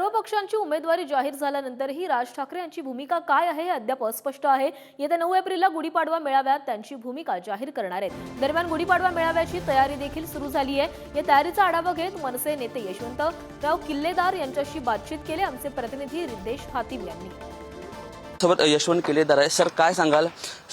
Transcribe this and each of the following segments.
सर्व पक्षांची उमेदवारी जाहीर झाल्यानंतरही राज ठाकरे यांची भूमिका काय आहे हे अद्याप अस्पष्ट आहे. येत्या नऊ एप्रिलला गुढीपाडवा मेळाव्यात त्यांची भूमिका जाहीर करणार आहेत. दरम्यान गुढीपाडवा मेळाव्याची तयारी देखील सुरू झाली आहे. या तयारीचा आढावा घेत मनसे नेते यशवंतराव किल्लेदार यांच्याशी बातचीत केली. आमचे प्रतिनिधी रिद्देश हातीम यांनी. सोबत यशवंत केलेदार आहे सर काय सांगाल?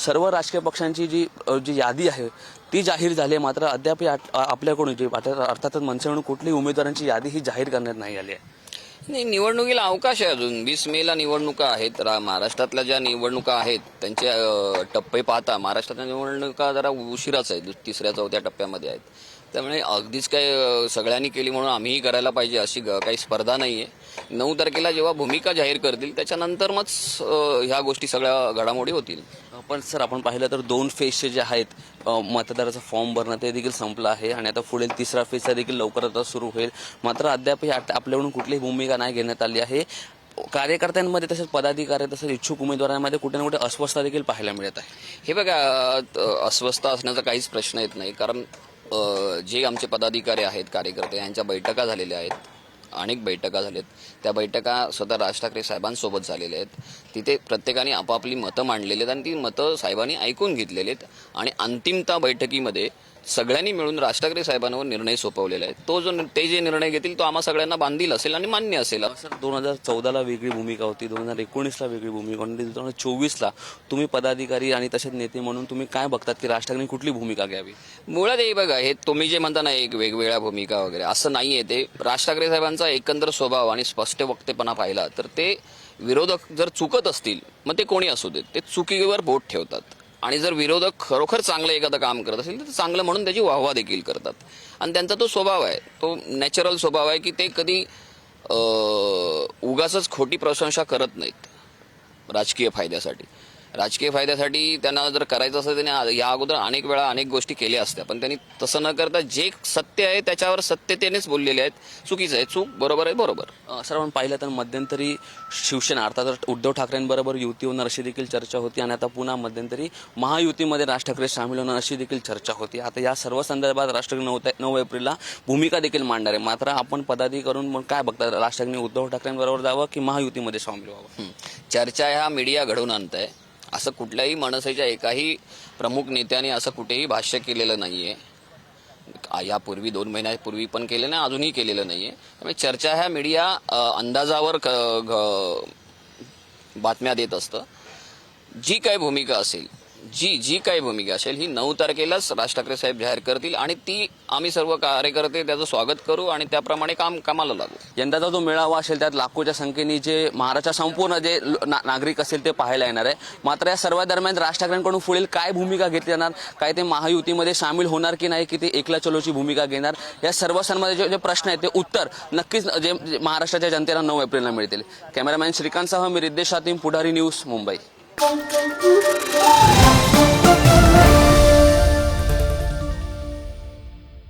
सर्व राजकीय पक्षांची जी जी यादी आहे ती जाहीर झाली आहे. मात्र अद्याप या- आपल्याकडून जी आता अर्थातच मनसेकडून कुठलीही उमेदवारांची यादी ही जाहीर करण्यात नाही आली आहे. नाही निवडणुकीला अवकाश आहे अजून. वीस मेला निवडणुका आहेत. महाराष्ट्रातल्या ज्या निवडणुका आहेत त्यांचे टप्पे पाहता महाराष्ट्रातल्या निवडणुका जरा उशिराच आहेत. तिसऱ्या चौथ्या टप्प्यामध्ये आहेत. त्यामुळे अगदीच काय सगळ्यांनी केली म्हणून आम्हीही करायला पाहिजे अशी काही स्पर्धा नाहीये. नऊ तारखेला जेव्हा भूमिका जाहीर करतील त्याच्यानंतर मग ह्या गोष्टी सगळ्या घडामोडी होतील. पण सर आपण पाहिलं तर दोन फेजचे जे आहेत मतदाराचा फॉर्म भरणं ते देखील संपलं आहे आणि आता पुढील तिसरा फेजचा देखील लवकरच आता सुरू होईल. मात्र अद्याप ही आपल्याकडून कुठलीही भूमिका नाही घेण्यात आली आहे. कार्यकर्त्यांमध्ये तसेच पदाधिकारी तसेच इच्छुक उमेदवारांमध्ये कुठे ना कुठे अस्वस्थता देखील पाहायला मिळत आहे. हे बघा अस्वस्थ असण्याचा काहीच प्रश्न येत नाही. कारण जे आमचे पदाधिकारी आहेत कार्यकर्ते यांच्या बैठका झालेल्या आहेत. अनेक बैठका झाल्यात त्या बैठका स्वतः राज ठाकरे साहेबांसोबत झालेल्या आहेत. तिथे प्रत्येकाने आपापली मतं मांडलेली आहेत आणि ती मतं साहेबांनी ऐकून घेतलेली आहेत. आणि अंतिमता बैठकीमध्ये सगळ्यांनी मिळून राज ठाकरे साहेबांवर निर्णय सोपवलेला आहे तो जो ते जे निर्णय घेतील तो आम्हा सगळ्यांना बांधील असेल आणि मान्य असेल. सर दोन हजार चौदाला वेगळी भूमिका होती दोन हजार एकोणीसला वेगळी भूमिका होती दोन हजार चोवीसला तुम्ही पदाधिकारी आणि तसेच नेते म्हणून तुम्ही काय बघतात की राज ठाकरेंनी कुठली भूमिका घ्यावी? मुळात हे बघा हे तुम्ही जे म्हणता ना एक वेगवेगळ्या भूमिका वगैरे असं नाहीये ते. राज ठाकरे साहेबांचा एकंदर स्वभाव आणि स्पष्ट वक्तेपणा पाहिला तर ते विरोधक जर चुकत असतील मग ते कोणी असू देत? ते चुकीवर बोट ठेवतात. आणि जर विरोधक खरोखर चांगलं एखादं काम करत असेल तर चांगलं म्हणून त्याची वाहवा देखील करतात. आणि त्यांचा तो स्वभाव आहे तो नॅचरल स्वभाव आहे की ते कधी उगाच खोटी प्रशंसा करत नाहीत राजकीय फायद्यासाठी. राजकीय फायद्यासाठी त्यांना जर करायचं असेल त्यांनी या अगोदर अनेक वेळा अनेक गोष्टी केल्या असत्या. पण त्यांनी तसं न करता जे सत्य आहे त्याच्यावर सत्यतेनेच बोललेले आहेत. चुकीचं आहे. चूक बरोबर आहे बरोबर. सर आपण पाहिलं तर मध्यंतरी शिवसेना अर्थात उद्धव ठाकरेंबरोबर युती होणार अशी देखील चर्चा होती आणि आता पुन्हा मध्यंतरी महायुतीमध्ये राज ठाकरे सामील होणार अशी देखील चर्चा होती. आता या सर्व संदर्भात राज ठाकरे नऊ नऊ एप्रिलला भूमिका देखील मांडणार आहे. मात्र आपण पदाधिकारून मग काय बघता राज ठाकरे उद्धव ठाकरेंबरोबर जावं की महायुतीमध्ये सामील व्हावं. चर्चा ह्या मीडिया घडवून आणत आहे असं कुठल्याही मनसेच्या एकाही प्रमुख नेत्याने असं कुठेही भाष्य केलेलं नाहीये. आ- यापूर्वी दोन महिन्यापूर्वी पण केलं नाही अजूनही केलेलं नाहीये. त्यामुळे चर्चा ह्या मीडिया अंदाजावर बातम्या देत असतं. जी काही भूमिका असेल जी जी काही भूमिका असेल ही नऊ तारखेलाच राज ठाकरे साहेब जाहीर करतील आणि ती आम्ही सर्व कार्यकर्ते त्याचं स्वागत करू आणि त्याप्रमाणे काम कामाला लागू. यंदाचा जो मेळावा असेल त्यात लाखोच्या संख्येने जे महाराष्ट्र संपूर्ण जे ना- नागरिक असेल ते पाहायला येणार आहे. मात्र या सर्व दरम्यान राज ठाकरेंकडून पुढील काय भूमिका घेतली जाणार काय ते महायुतीमध्ये सामील होणार की नाही की ते एकला चलोची भूमिका घेणार या सर्व सणमध्ये जे जे प्रश्न आहेत ते उत्तर नक्कीच जे महाराष्ट्राच्या जनतेला नऊ एप्रिलला मिळतील. कॅमेरामॅन श्रीकांतसह मी रिद्देश पुढारी न्यूज मुंबई. Música